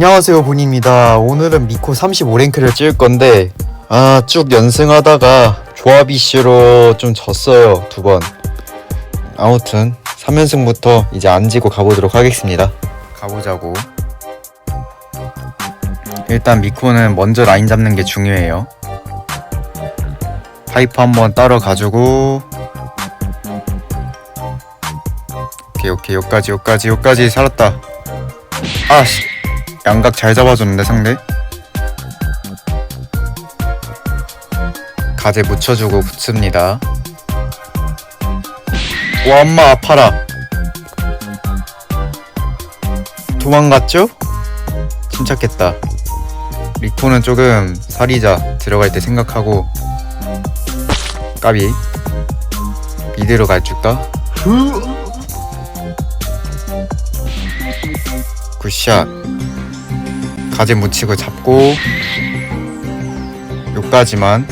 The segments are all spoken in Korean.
안녕하세요 본입니다. 오늘은 미코 35랭크를 찍을 건데 아 쭉 연승하다가 조합 이슈로 좀 졌어요 두 번. 아무튼 3연승부터 이제 안 지고 가보도록 하겠습니다. 가보자고. 일단 미코는 먼저 라인 잡는 게 중요해요. 파이프 한번 따러 가지고. 오케이 오케이. 여기까지 여기까지 여기까지 살았다. 아씨 양각 잘 잡아줬는데 상대? 가재 묻혀주고 붙습니다. 와 엄마 아파라. 도망갔죠? 침착했다. 리코는 조금 살이자 들어갈 때 생각하고. 까비. 미드로 갈줄까? 굿샷 가재 묻히고 잡고 요까지만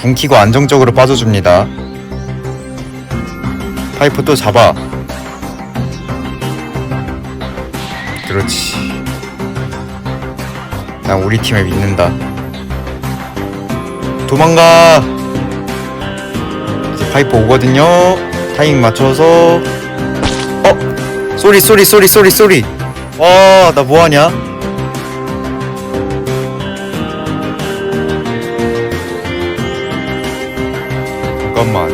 궁 키고 안정적으로 빠져줍니다. 파이프 또 잡아. 그렇지. 난 우리 팀을 믿는다. 도망가! 이제 파이프 오거든요. 타이밍 맞춰서. 어? 쏘리 쏘리 쏘리 쏘리 쏘리 와 나 뭐하냐? 잠깐만.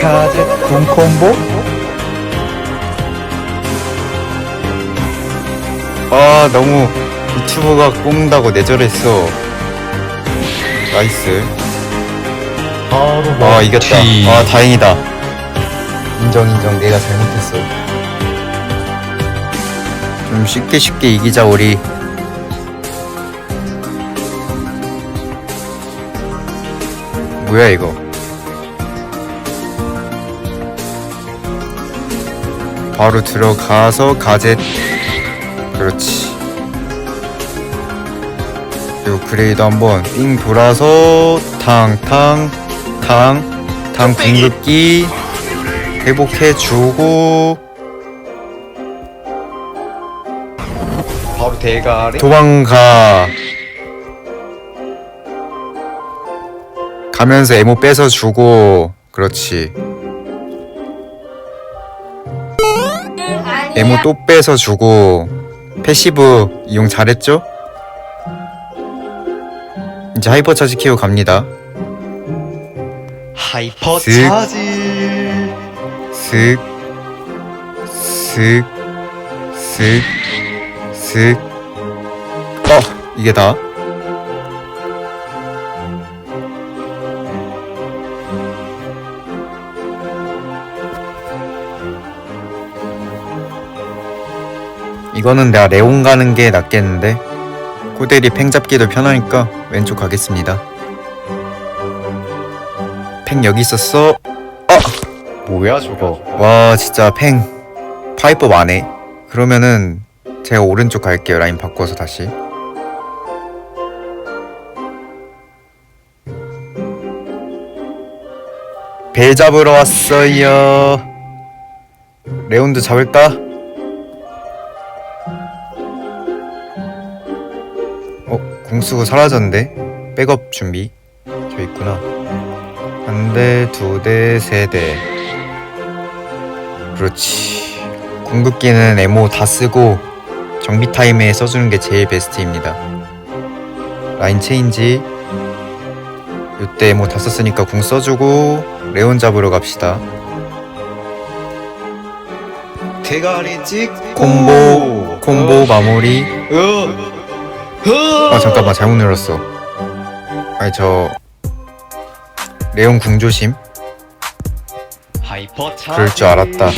가제 콤콤보? 아 너무 유튜브가 꼽는다고 내절했어. 나이스. 아 이겼다. 아 다행이다. 인정 인정. 내가 잘못했어 좀 쉽게 쉽게 이기자 우리. 뭐야 이거? 바로 들어가서 가젯. 그렇지. 그리고 그레이드 한번 삥 돌아서 탕탕 탕탕 궁극기 회복해주고 바로 대가리? 도망가. 가면서 에모 뺏어 주고 그렇지. 에모 또 뺏어 주고 패시브 이용 잘했죠? 이제 하이퍼 차지 키고 갑니다. 하이퍼 슥. 차지. 슥, 슥, 슥, 슥. 어, 이게 다? 이거는 내가 레온 가는 게 낫겠는데? 코델이 팽 잡기도 편하니까 왼쪽 가겠습니다. 팽 여기 있었어. 뭐야 저거 와 진짜 팽 파이법 안해 그러면은 제가 오른쪽 갈게요 라인 바꿔서 다시 벨 잡으러 왔어요 레온드 잡을까? 어? 궁수고 사라졌는데? 백업 준비 저 있구나 한 대, 두 대, 세 대. 그렇지. 궁극기는 에모 다 쓰고 정비 타임에 써주는 게 제일 베스트입니다. 라인 체인지. 이때 에모 다 썼으니까 궁 써주고 레온 잡으러 갑시다. 대가리 찍 콤보, 콤보 마무리. 어. 아 잠깐만 잘못 눌렀어. 아니 저 레온 궁 조심. 그럴 줄 알았다.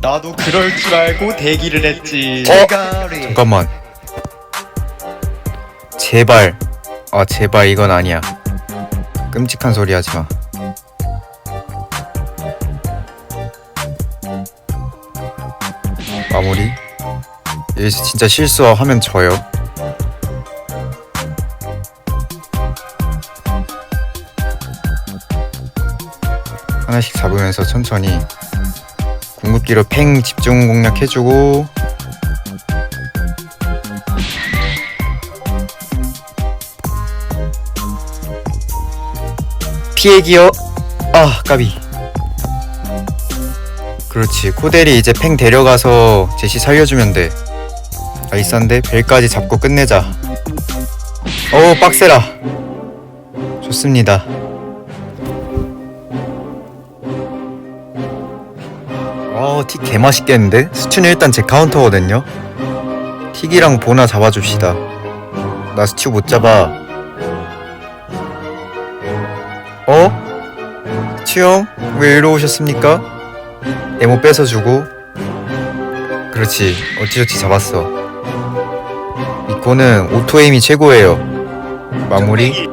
나도 그럴 줄 알고 대기를 했지 어? 대가리 잠깐만. 제발. 아, 제발 이건 아니야. 끔찍한 소리 하지 마. 마무리. 여기서 진짜 실수하면 져요. 하나씩 잡으면서 천천히 궁극기로 팽 집중 공략해주고. 피해 기어 아 까비. 그렇지. 코델이 이제 팽 데려가서 제시 살려주면 돼. 나이스한데 벨까지 잡고 끝내자. 어우 빡세라. 좋습니다 어, 틱 개맛있겠는데? 스튜는 일단 제 카운터거든요? 틱이랑 보나 잡아줍시다. 나 스튜 못 잡아. 어? 스튜 형? 왜 이리 오셨습니까? 에모 뺏어주고. 그렇지. 어찌저찌 잡았어. 미코는 오토에임이 최고예요. 마무리.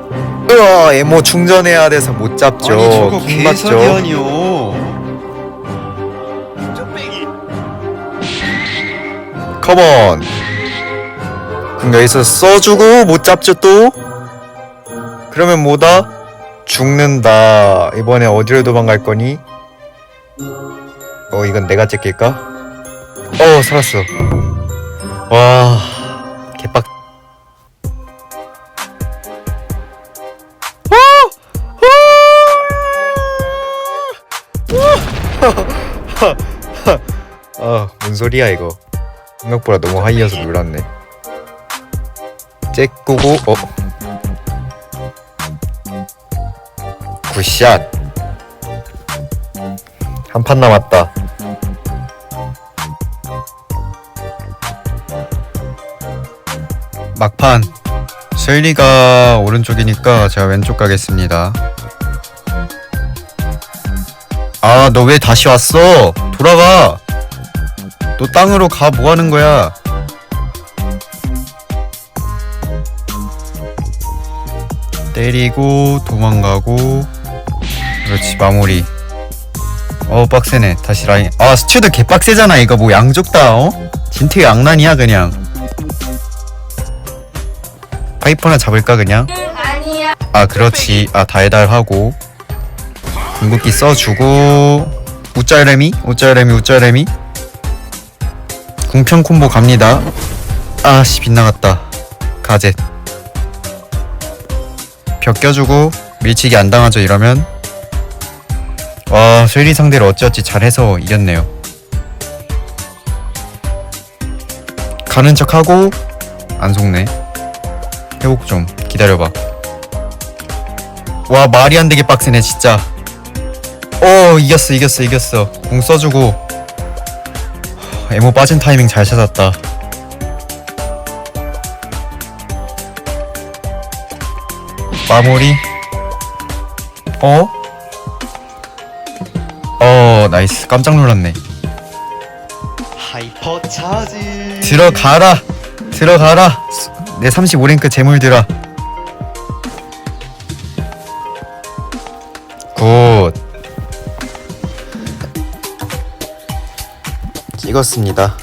으아, 에모 충전해야 돼서 못 잡죠. 아니 저거 킹 맞죠? 개석이 아니요 컴온 그럼 여기서 써주고 못 잡죠 또? 그러면 뭐다? 죽는다 이번에 어디로 도망갈 거니? 어 이건 내가 찍힐까? 어 살았어 와 개빡 아, 뭔 소리야 이거 생각보다 너무 하이여서 놀랐네. 째꾸고 어 굿샷 한 판 남았다. 막판 셀리가 오른쪽이니까 제가 왼쪽 가겠습니다. 아 너 왜 다시 왔어? 돌아가. 너 땅으로 가 뭐 하는 거야? 때리고 도망가고. 그렇지 마무리. 어 빡세네. 다시 라인. 아 스튜드 개빡세잖아. 이거 뭐 양쪽 다 어? 진퇴 양난이야 그냥. 파이프 하나 잡을까 그냥? 아 그렇지. 아 달달하고. 궁극기 써주고. 우짤레미? 우짤레미 우짤레미 궁평 콤보 갑니다. 아씨 빗나갔다. 가젯. 벽 껴주고 밀치기 안 당하죠 이러면. 와 쇠리 상대를 어찌어찌 잘해서 이겼네요. 가는 척하고 안 속네. 회복 좀 기다려봐. 와 말이 안 되게 빡세네 진짜. 어 이겼어 이겼어 이겼어. 공 써주고 에모 빠진 타이밍 잘 찾았다. 마무리. 어? 어, 나이스. 깜짝 놀랐네. 하이퍼 차지 들어가라. 들어가라. 내 35랭크 재물 들어. 찍었습니다.